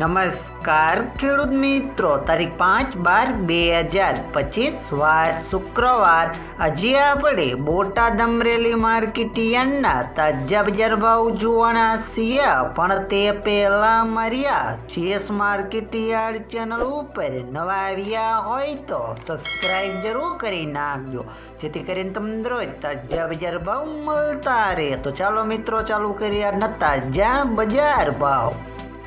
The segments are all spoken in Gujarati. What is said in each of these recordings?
નમસ્કાર, ખેડૂત મિત્રો. તારીખ પાંચ બાર બે હજાર પચીસ, વાર શુક્રવાર. આજે આપણે બોટાદ અમરેલી માર્કેટ યાર્ડના તાજા બજાર ભાવ જોવાના છીએ. પણ તે પહેલા માર્યા ચેસ માર્કેટ યાર્ડ ચેનલ ઉપર નવા આવ્યા હોય તો સબસ્ક્રાઈબ જરૂર કરી નાખજો. જેથી કરીને તમને રોજ તાજા બજાર ભાવ મળતા રહે. તો ચાલો મિત્રો, ચાલુ કરીએ આજના તાજા બજાર ભાવ.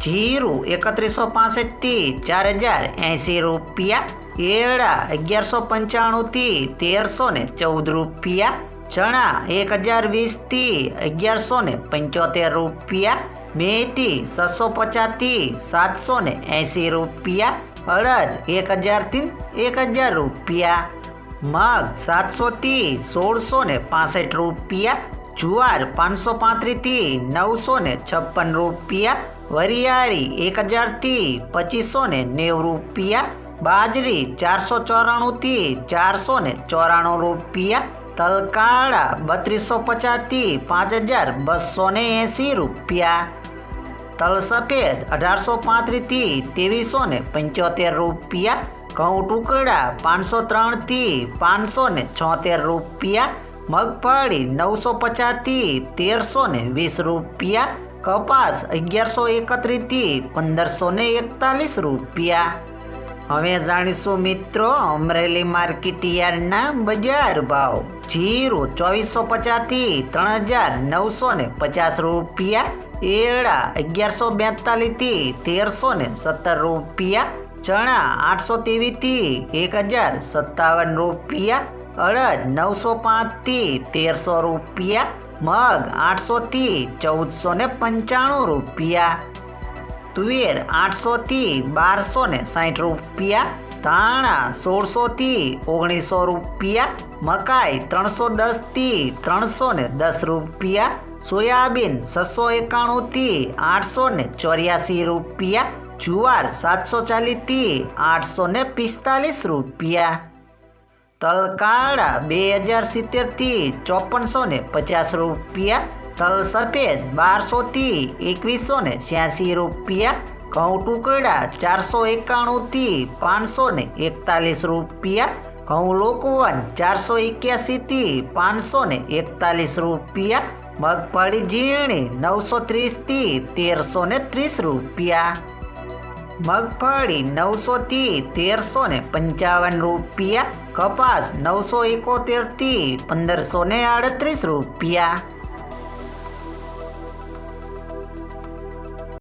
જીરું એકત્રીસો પાસઠથી ચાર હજાર એંસી રૂપિયા એરડા અગિયારસો પંચાણુંથી તેરસો ને ચૌદ રૂપિયા, ચણા એક હજાર વીસથી અગિયારસો ને પંચોતેર રૂપિયા, મેથી છસો પચાસથી સાતસો ને એંસી રૂપિયા, અડદ એક હજારથી એક હજાર રૂપિયા, મગ સાતસોથી સોળસો ને પાસઠ રૂપિયા જુવાર પાંચસો પાંત્રીસથી નવસો ને છપ્પન રૂપિયા, વરિયાળી એક હજારથી પચીસો ને નેવું રૂપિયા, બાજરી ચારસો ચોરાણુંથી ચારસો ને ચોરાણું રૂપિયા, તલકાળા બત્રીસો પચાસથી પાંચ હજાર બસો ને એંસી રૂપિયા. તલ સફેદ અઢારસો પાંત્રીસથી ત્રેવીસો ને પંચોતેર રૂપિયા, ઘઉં ટુકડા પાંચસો ત્રણથી પાંચસો ને છોતેર રૂપિયા મગફળી નવસો પચાસથી તેરસો ને વીસ રૂપિયા, કપાસ અગિયારસો એકત્રીસથી પંદરસો ને એકતાલીસ રૂપિયા. હવે જાણીશું મિત્રો અમરેલી માર્કેટ યાર્ડના બજાર ભાવ. જીરું ચોવીસો પચાસથી ત્રણ હજાર નવસો ને પચાસ રૂપિયા, એરડા અગિયારસો બેતાલીસથી તેરસો ને સત્તર રૂપિયા, ચણા આઠસો ત્રેવીસથી એક હજાર સત્તાવન રૂપિયા અડદ નવસો પાંચથી તેરસો રૂપિયા, મગ આઠસોથી ચૌદસો ને પંચાણું રૂપિયા, તુવેર આઠસોથી બારસો ને સાઠ રૂપિયા, ધાણા સોળસોથી ઓગણીસો રૂપિયા, મકાઈ ત્રણસો દસથી ત્રણસો ને દસ રૂપિયા, સોયાબીન છસો એકાણુંથી આઠસો ને ચોર્યાસી રૂપિયા, જુવાર સાતસો ચાલીસથી આઠસો ને પિસ્તાલીસ રૂપિયા. તલકાળા બે હજાર સિત્તેરથી ચોપનસો ને પચાસ રૂપિયા તલ સફેદ બારસોથી એકવીસો ને છ્યાસી રૂપિયા, ઘઉં ટુકડા ચારસો એકાણુંથી પાંચસો ને એકતાલીસ રૂપિયા, ઘઉં લોકવન ચારસો એક્યાસીથી પાંચસો ને એકતાલીસ રૂપિયા, મગફળી ઝીણી નવસો ત્રીસથી તેરસો ને ત્રીસ રૂપિયા. મગફળી નવસોથી તેરસો ને પંચાવન રૂપિયા કપાસ નવસો એકોતેરથી પંદરસો ને આડત્રીસ રૂપિયા.